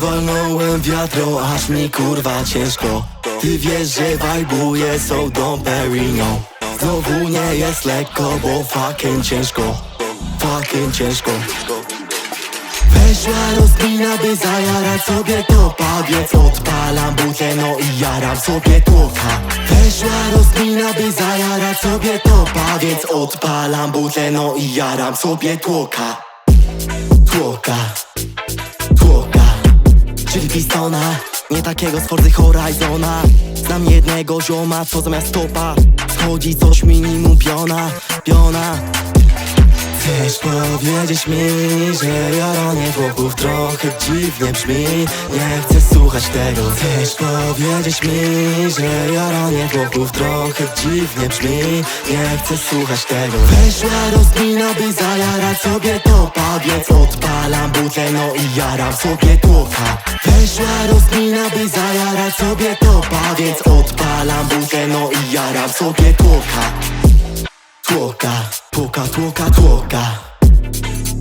walnąłem wiatro, aż mi kurwa ciężko. Ty wiesz, że wajbuję są Dom Perignon. Znowu nie jest lekko, bo fucking ciężko. Fucking ciężko. Weszła rozmina, by zajarać sobie topa Więc odpalam butlę, no i jaram sobie tłoka Weszła rozmina, by zajarać sobie topa Więc odpalam butlę, no i jaram sobie Tłoka Czyli pistona Nie takiego z Fordy Horizona. Znam jednego zioma, co zamiast topa Schodzi coś minimum piona Piona. Chcesz powiedzieć mi, że jaranie chłopów trochę dziwnie brzmi. Nie chcę słuchać tego. Chcesz powiedzieć mi, że jaranie chłopów trochę dziwnie brzmi. Nie chcę słuchać tego. Weszła rozmina, by zajarać sobie topa Więc odpalam butlę, no i jaram sobie tłoka Weszła rozmina, by zajarać sobie topa Więc odpalam butlę, no i jaram sobie tłoka. Tłoka, tłoka, tłoka, tłoka.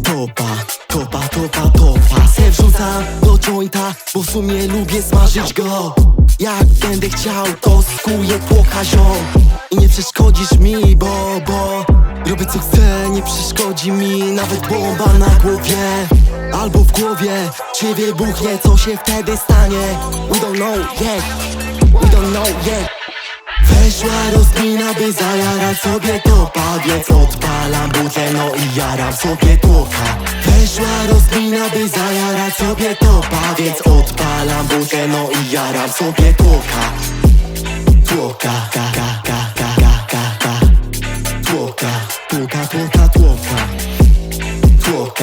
Topa, topa, topa, topa. Se wrzucam do jointa, bo w sumie lubię smażyć go. Jak będę chciał, to skuję tłoka ziom. I nie przeszkodzisz mi, bo, bo Robię co chcę, nie przeszkodzi mi Nawet bomba na głowie Albo w głowie. Czy wybuchnie, co się wtedy stanie? We don't know yet. We don't know yet. Weszła by zajarać sobie topa Więc odpalam butlę, no i jaram sobie tłoka Weszła rozmina, by zajarać sobie topa Więc odpalam butlę, no i jaram sobie Tłoka,